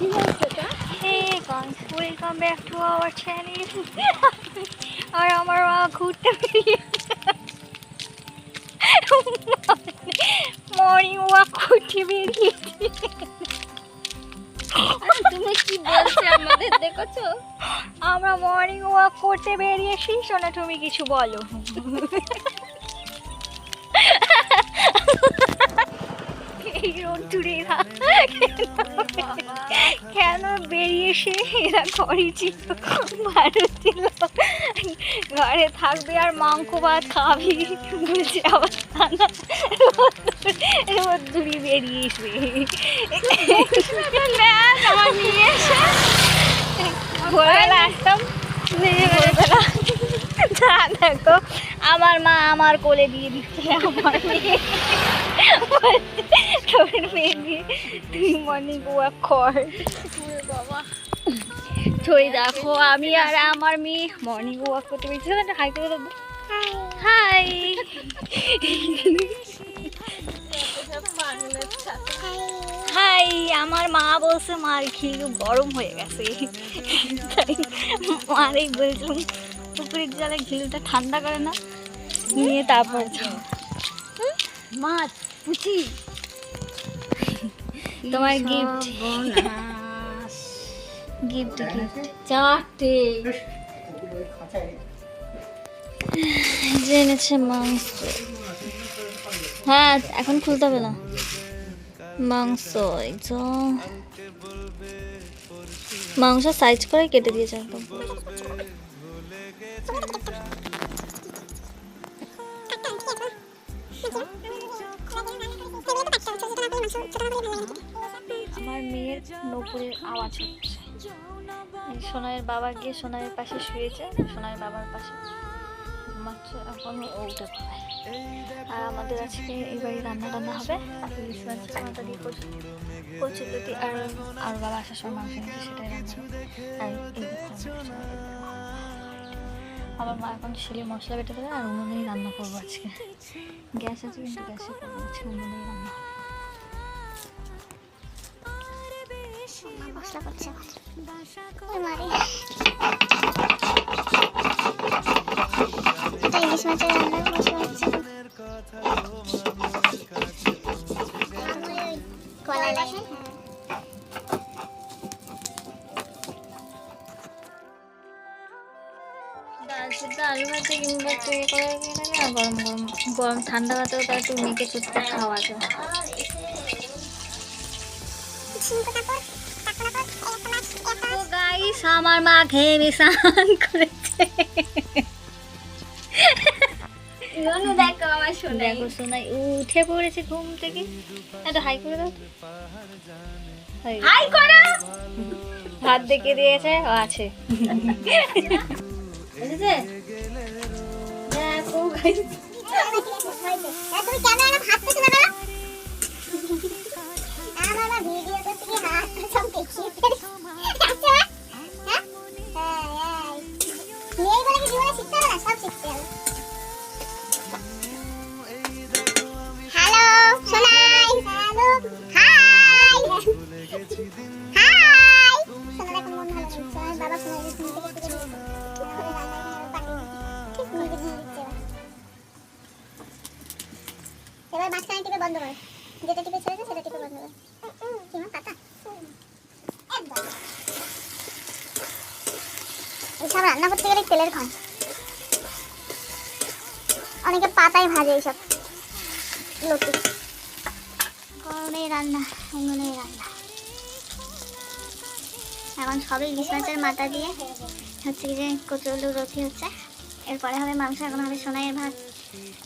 Hey guys, welcome back to আর আমার মা ঘুরতে মর্নিং ওয়াক করতে বেরিয়েছে তুমি কি বলছো আমাদের দেখেছ? আমরা মর্নিং ওয়াক করতে বেরিয়েছি শোনা তুমি কিছু বলো। এই রোদ্দুরে এরা কেন বেরিয়েছে এরা ঘরে ছিল ভালো ছিল ঘরে থাকবে আর মাংস ভাত খাবি? বলছে আবার রোদ্দুরি আমার নিয়ে এসে। ভোরবেলা আসতাম। ভোরবেলা। দেখো আমার মা আমার কোলে দিয়ে দিচ্ছে আমার মেয়ে। তোর দিয়ে তুই মর্নিং কর। বাবা দেখো, আমি আর আমার মেয়ে মর্নিং ওয়াক করতে পেরেছি। হাই করে দেবো হাই হাই আমার মা বলছে মার ঘিলু গরম হয়ে গেছে। তাই মারেই বলছিলাম, পুকুরের জলে ঘিলুটা ঠান্ডা করে না, নিয়ে তারপর। মাছ? পুচি তোমার গিফট গিফট গিফট চারটে। জেনেছে মাংস। হ্যাঁ এখন খুলতে হবে না। মাংস এই মাংস সাইজ করে কেটে দিয়েছে একদম। আমার মেয়ের নপুরের আওয়াজ হচ্ছে। বাবা গিয়ে সোনাইয়ের পাশে শুয়েছে, সোনাইয়ের বাবার পাশে। এখন ও আর আমাদের আজকে এই বাড়ি রান্না টান্না হবে আর আর বাবা আসার সময় মাংস নিয়েছে সেটাই। আমার মা এখন শিলে মশলা বেটে দেবে আর উনুনেই রান্না করব আজকে। গ্যাস আছে কিন্তু গ্যাসে উনুনেই রান্না মশলা করছে। মারে এটা ইলিশ মাছের মশলা হচ্ছে লাগে সিদ্ধ আলু ভাতে কিংবা তৈরি করে না গরম গরম গরম ঠান্ডা ভাতেও তার একটু মেখে চুটতে খাওয়া যায় গাইস আমার মা খেয়ে বিশান করেছে। দেখো আমার শোনাই। দেখো শোনাই। উঠে পড়েছে ঘুম থেকে। এটা হাই করে দাও। হাই। করো! ভাত দেখে দিয়েছে আছে। বুঝেছে দেখো গাইস তুমি হাত আমার হাত দেখিয়ে বন্ধ কর। যেটা টিপে ছেড়েছে, সেটা টিপে বন্ধ কর। কি মা, পাতা? এইসব রান্না করতে গেলে তেলের ক্ষয় অনেকে পাতায় ভাজে এইসব। লতি। গরমে রান্না উনুনে রান্না। এখন সবই মাছের মাথা দিয়ে, হচ্ছে যে কচুলু রুটি হচ্ছে। এরপরে হবে মাংস, এখন হবে সোনাইয়ের ভাত।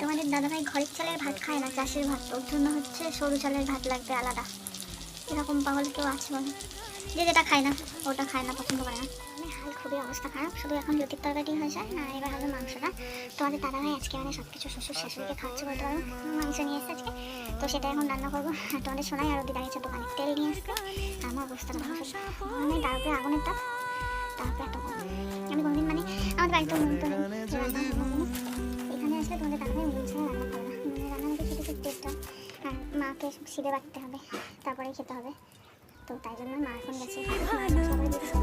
তোমাদের দাদাভাই ঘরের চালের ভাত খায় না, চাষের ভাত। ওর জন্য হচ্ছে সরু চালের ভাত লাগবে আলাদা। এরকম পাগল কেউ আছে বলো? যে যেটা খায় না, ওটা খায় না, পছন্দ করে না। মানে হাল খুবই অবস্থা খারাপ, শুধু এখন লতির তরকারি হয়েছে আর এবার হবে মাংসটা। তোমাদের দাদাভাই আজকে মানে সব কিছু শ্বশুর শাশুড়িকে খাচ্ছে বলতে পারো। মাংস নিয়ে এসেছে আজকে। তো সেটা এখন রান্না করব। তোমাদের শোনাই আর ওদি দাঁড়িয়েছে দোকানে। তেল নিয়ে আসতে আমার অবস্থাটা ভালো মানে তারপরে আগুনের তাপ। তারপরে আমি কোনদিন মানে আমাদের বাড়িতে উনুন তো রান্না না আসলে তোমাদের দাদাভাই উনুন ছাড়া রান্না করে না উনুনে রান্না হলে শুধু টেস্টটা আর মাকে সিদে বাটতে হবে তারপরে খেতে হবে। তো তাই জন্য মা এখন গেছে।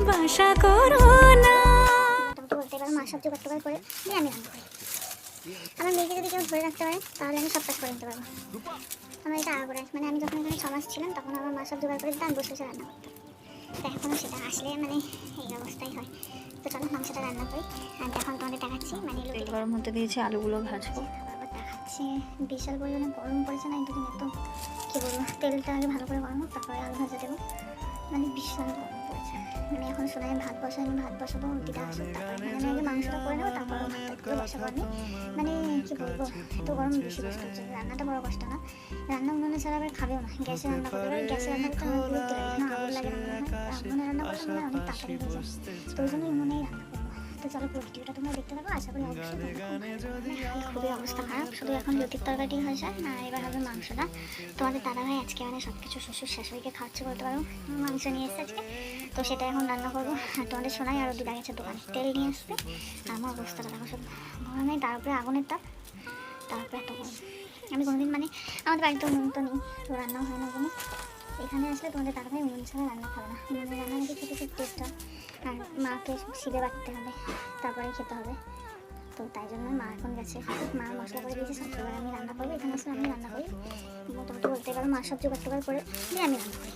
বাসা করো না। বলতে পারো মা সব জোগাড় টোগাড় করে দিয়ে আমি রান্না করি। আমার মেয়েকে যদি কেউ ধরে রাখতে পারে তাহলে আমি সব কাজ করে নিতে পারব। আমার এটা আগ্রহ মানে আমি যখন এখানে ছ মাস ছিলাম তখন আমার মা সব জোগাড় করে দিতাম আমি বসে বসে রান্না করতাম। তো এখনও সেটা আসলে মানে এই অবস্থাই হয়। তো চলো মাংসটা রান্না করি। আর এখন তোমাদের দেখাচ্ছি মানে গরম হতে দিয়েছি আলুগুলো ভাজবো। আবার দেখাচ্ছি। বিশাল পরিমাণে গরম পড়েছে না দুদিন একদম কী বলব তেলটা আগে ভালো করে গরম তারপরে আলু ভাজা দেবো। মানে বিশাল গরম। মানে এখন শুনে ভাত বসাই ভাত বসাবো দিদা আসুক তারপরে মানে আগে মাংসটা করে নেব, তারপর ভাতটা বসাবো আমি। মানে কি বলব, এত গরম বেশি কষ্ট হচ্ছে রান্নাটা বড় কষ্ট না। রান্না উনুনে ছাড়া আবার খাবেও না, গ্যাসে রান্না করতে পারে, গ্যাসে রান্না করতে লাগে না আগুন লাগে না মনে হয় রান্না করতে অনেক তাড়াতাড়ি হয়ে যায় তো ওই জন্য উনুনেই রান্না। তো চলো পুরো ভিডিওটা তোমরা দেখতে থাকো আশা করি অবশ্যই। খুবই অবস্থা খারাপ। শুধু এখন লুতির তরকারি হয়েছে আর এবার হবে মাংসটা। তোমাদের দাদাভাই আজকে মানে সব কিছু শ্বশুর শাশুড়িকে খাওয়াচ্ছে বলতে পারো মাংস নিয়ে এসেছে আজকে। তো সেটা এখন রান্না করব। আর তোমাদের শোনাই আরও দিদা গেছে দোকানে তেল নিয়ে আসবে আমার অবস্থাটা দেখো সব গরমে তার উপরে আগুনের তাপ তারপরে এত গরম। আমি কোনোদিন মানে আমাদের বাড়িতে উনুন তো নেই তো রান্নাও হয় না কোনো। এখানে আসলে তোমাদের দাদাভাই উনুন ছাড়া রান্না খাবে না। উনুনে রান্না নাকি খেতে খুব টেস্ট হয়। আর মাকে সিঁড়ে বাটতে হবে, তারপরে খেতে হবে। তো তাই জন্য মা এখন গেছে। মা মশলা করে দিয়েছে, সব এবার আমি রান্না করব, এখানে আসলে আমি রান্না করি। মোটামুটি বলতে পারো মা সব জোগাড় টোগাড় করে দিয়ে আমি রান্না করি।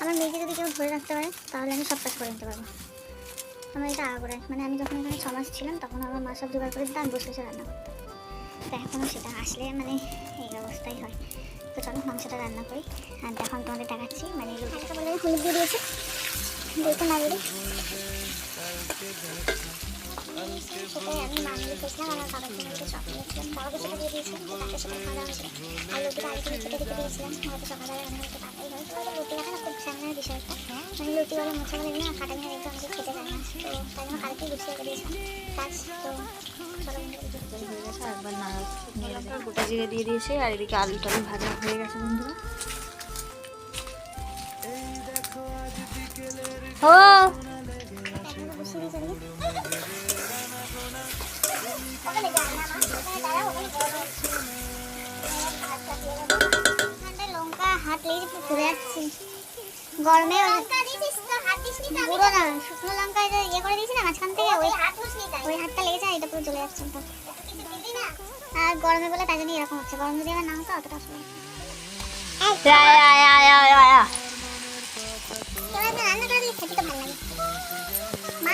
আমার মেয়েকে যদি কেউ ধরে রাখতে পারে, তাহলে আমি সব কাজ করে নিতে পারব। আমার এটা আগ্রহ। মানে আমি যখন এখানে ছ ছিলাম, তখন আমার মা সব জোগাড় করে দিতাম বসে বসে রান্না করতাম। তো এখনও সেটা আসলে মানে এই অবস্থাই হয়। তো রান্না করি। আর এখন তোমাদের দেখাচ্ছি মানে হলুদ দিয়ে দিয়েছে। দেখতে না দিলে সেটাই আমি খেয়েছিলাম আমার বাবার বাবাকে সেটা দিয়ে দিয়েছিলাম। তাকে সেটা খাওয়া দিয়েছিলাম। রাখা না খুব সামনের বিষয় মানে লুটি বলে মোছা বলে না কাটা নিয়ে রেখে অনেকে খেতে চায় না। তো তাই জন্য কালকেই গুছিয়ে রেখে দিয়েছিলাম কাজ তো একবার নাড়া গোটা জিরে দিয়ে দিয়েছি আর এদিকে আলু টালু ভাজা হয়ে গেছে বন্ধুরা। ও লঙ্কা হাত লেগে ঘুরে যাচ্ছি। গরমে পুরো না শুকনো লঙ্কা এটা ইয়ে করে দিয়েছি না মাঝখান থেকে ওই ওই হাতটা লেগেছে এটা পুরো চলে যাচ্ছে আর গরমে বলে তাই জন্য এরকম হচ্ছে গরম যদি আমার না হতো অতটা অসুবিধা নেই। আয়া, আয়া, আয়া, আয়া, আয়া। কেউ একদিন রান্না করে দিলে খেতে তো ভালো লাগে মা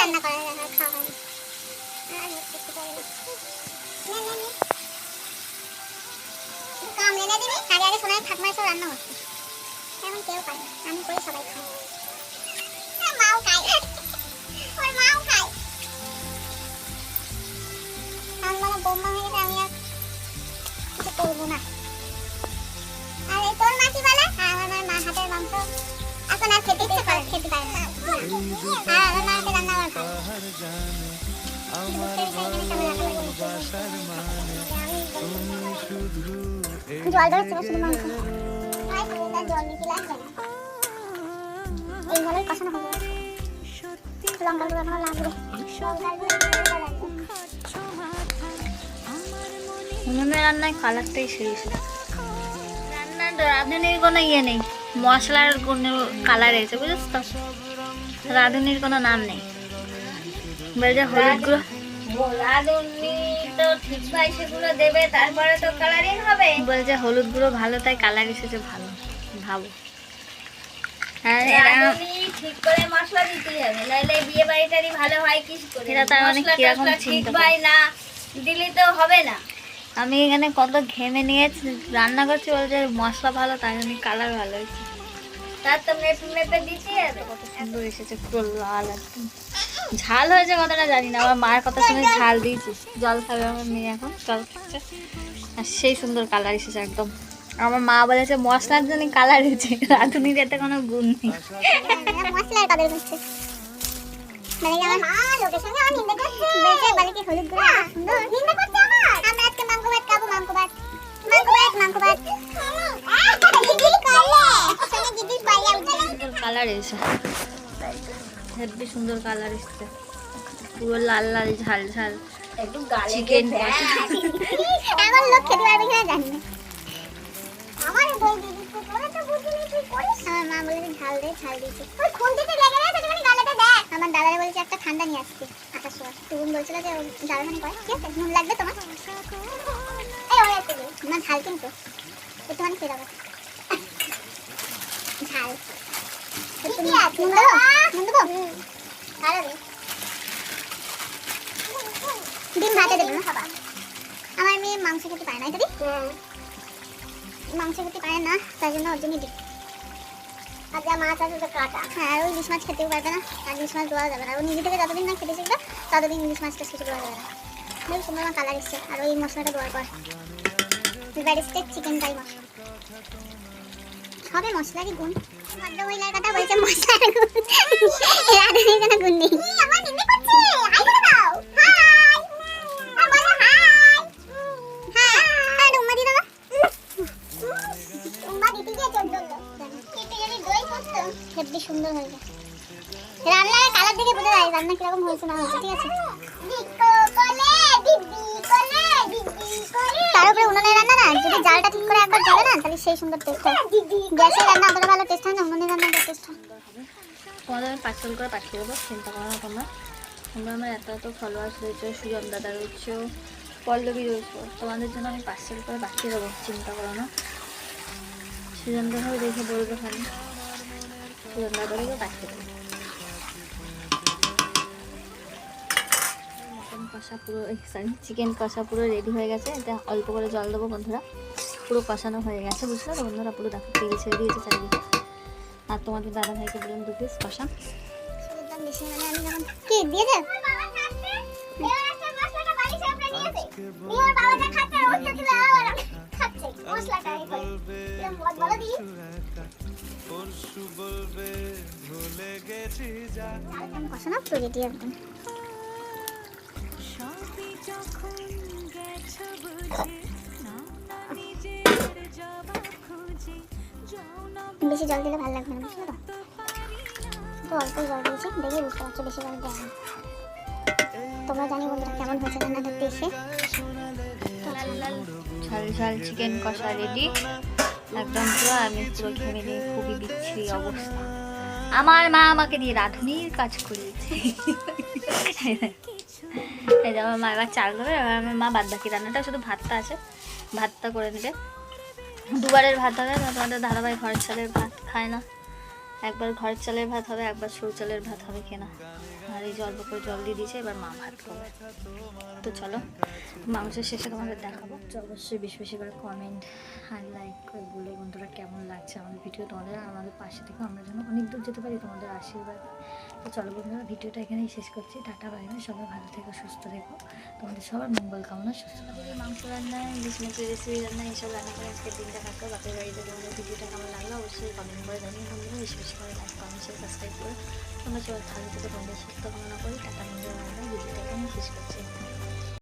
রান্না করে খাওয়া হয় না। আর হচ্ছে কি করে না। নে, নে, নে। একটু কাম এনে দিবি আগে আগে শোনায় ঠাকুমা সব রান্না করছে এখন কেউ না। আমি করি সবাই খায় মাও খায়। ওর মাও খায়। আমি মানে বৌমা হয়ে গেছে আমি আর কিছু করব না। আর এই তোর মা বলে? আর আমার মা হাতের মাংস এখন আর খেতে ইচ্ছে করে খেতে পারে না। আর আমার মা হাতে রান্না আমার খায় জল ধরছিল শুধু মাংস। জল নিতে লাগবে না এইভাবেই কষানো হবে লঙ্কাগুলো এখনও লাগবে লাগবে উনুনে রান্নায় কালারটাই সেই রান্নার রাঁধুনির কোনো ইয়ে নেই। মশলার কোনো কালার এসে বুঝেছ তো? রাঁধুনির কোনো নাম নেই। বলছে হলুদ গুঁড়ো। রাঁধুনি তো ঠিক ভাই সেগুলো দেবে তারপরে তো কালারিং হবে। বলছে হলুদ গুঁড়ো ভালো তাই কালার এসেছে ভালো। তার মানে আমি এখানে কত ঘেমে নিয়ে রান্না করছি বলছে মশলা ভালো তাই জন্য কালার ভালো হয়েছে। ঝাল হয়েছে কতটা জানি না আমার মায়ের কথা শুনে ঝাল দিয়েছি। জল খাবে আমার মেয়ে এখন জল খাচ্ছে। আর সেই সুন্দর কালার এসেছে একদম। আমার মা বলেছে মশলার জন্য কালার হয়েছে। রাঁধুনির এতে কোনো গুণ নেই। মশলার মানে সুন্দর। কালার এসেছে। হেব্বি সুন্দর কালার এসেছে। পুরো লাল লাল ঝাল ঝাল। চিকেন এমন লোক খেতে পারবে কিনা জানি না। আমার দিদি দাদারে বলেছে একটা ঠান্ডা নিয়ে আসতে সময় তুগুন বলছিল যে জ্বালানি করে ঠিক আছে নুন লাগবে তোমার? এই ওই আছে না ঝাল কিন্তু একটুখানি খেয়ে দেবো। ঝাল। নুন দেবো? নুন দেবো? ভালো ডিম ভাতে দেবে না? খাবা আমার মেয়ে মাংস খেতে পারে না এটা মাংস খেতে পারে না, তাই জন্য ওর জন্য দিই আর যা মাছ আছে তো কাটা। হ্যাঁ ওই ইলিশ মাছ খেতেও পারবে না, আর ইলিশ মাছ দেওয়া যাবে না। ও নিজে থেকে যতদিন না খেতে শিখবে, ততদিন ইলিশ মাছটা শিখে দেওয়া যাবে না। বেশ, সুন্দর আমার কালার এসছে। আর ওই মশলাটা দেওয়ার পর। ব্যারিস্টেক চিকেন কারি মশলা। হবে মশলারই গুণ। ভদ্র মহিলার কথা বলছে, মশলার গুণ। রাধুনির কোনো গুণ নেই। দেখে বোঝা যায় রান্না কীরকম হয়েছে না হয়েছে, ঠিক আছে? তার উপরে উনুনের রান্না না, যদি জালটা ঠিক করে একবার জ্বলে না, তাহলে সেই সুন্দর টেস্ট হয়। গ্যাসের রান্না অতটা ভালো টেস্ট হয় না, উনুনের রান্না টেস্ট হয়। তোমাদের আমি পার্সেল করে পাঠিয়ে দেবো, চিন্তা করো না তোমরা। তোমরা আমার এত এত ফলোয়ার্স রয়েছে, সুজন দাদা রয়েছে, পল্লবী রয়েছে, তোমাদের জন্য আমি পার্সেল করে পাঠিয়ে দেবো, চিন্তা করো না। সুজন দাদাও দেখে বলবে খালি। সুজন দাদারও পাঠিয়ে দেবো। কষা পুরো সরি চিকেন কষা পুরো রেডি হয়ে গেছে। এটা অল্প করে জল দেবো বন্ধুরা। পুরো কষানো হয়ে গেছে বুঝলে তো বন্ধুরা? পুরো দেখো তেল ছেড়ে দিয়েছে চারিদিকে। আর তোমাদের দাদা ভাইকে বললাম দু পিস কষা। কষানো তো রেডি একদম। বেশি জল দিলে ভালো লাগবে না বুঝলে তো? তো অল্প জল দিয়েছি দেখে বুঝতে পারছ বেশি জল দেওয়া। তোমরা জানি বন্ধুরা কেমন হয়েছে রান্না দেখতে এসে। ঝাল ঝাল চিকেন কষা রেডি একদম পুরো আমি পুরো ঘেমে নিয়ে খুবই বিচ্ছিরি অবস্থা। আমার মা আমাকে দিয়ে রাঁধুনির কাজ করিয়েছে। এই যে আমার মা এবার চাল দেবে এবার আমার মা বাদ বাকি রান্নাটা, শুধু ভাতটা আছে। ভাতটা করে নেবে। দুবারের ভাত হবে তোমাদের ধারাবাহিক ঘরের ছেলে ভাত খায় না। একবার ঘরের চালের ভাত হবে, একবার সরু চালের ভাত হবে কেনা। আর এই জল করে জল দিয়ে দিয়েছে, এবার মা ভাত খাবে। তো চলো মাংসের শেষে তোমাদের দেখাবো। অবশ্যই বেশি বেশি করে কমেন্ট আর লাইক করে বলে বন্ধুরা কেমন লাগছে আমাদের ভিডিও তোমাদের আমাদের পাশে থেকে, আমরা যেন অনেক দূর যেতে পারি তোমাদের আশীর্বাদ। তো চলো বন্ধুরা ভিডিওটা এখানেই শেষ করছি। টাটা বাইরে সবাই ভালো থেকো, সুস্থ থেকো। তোমাদের সবার মঙ্গল কামনা, সুস্থ মাংস রান্না মাছের রেসিপি রান্না, এইসব রান্না করে আজকের দিনটা থাকতো বাপের বাড়িতে তোমাদের ভিডিওটা কেমন লাগল অবশ্যই কমেন্ট করে জানিয়ে বন্ধুরা, বেশি বেশি করে লাইক কমেন্ট শেয়ার সাবস্ক্রাইব করে তোমরা সবাই ভালো থেকে তোমাদের সুস্থ কামনা করি টাটা আমরা ভিডিওটা এখানেই শেষ করছি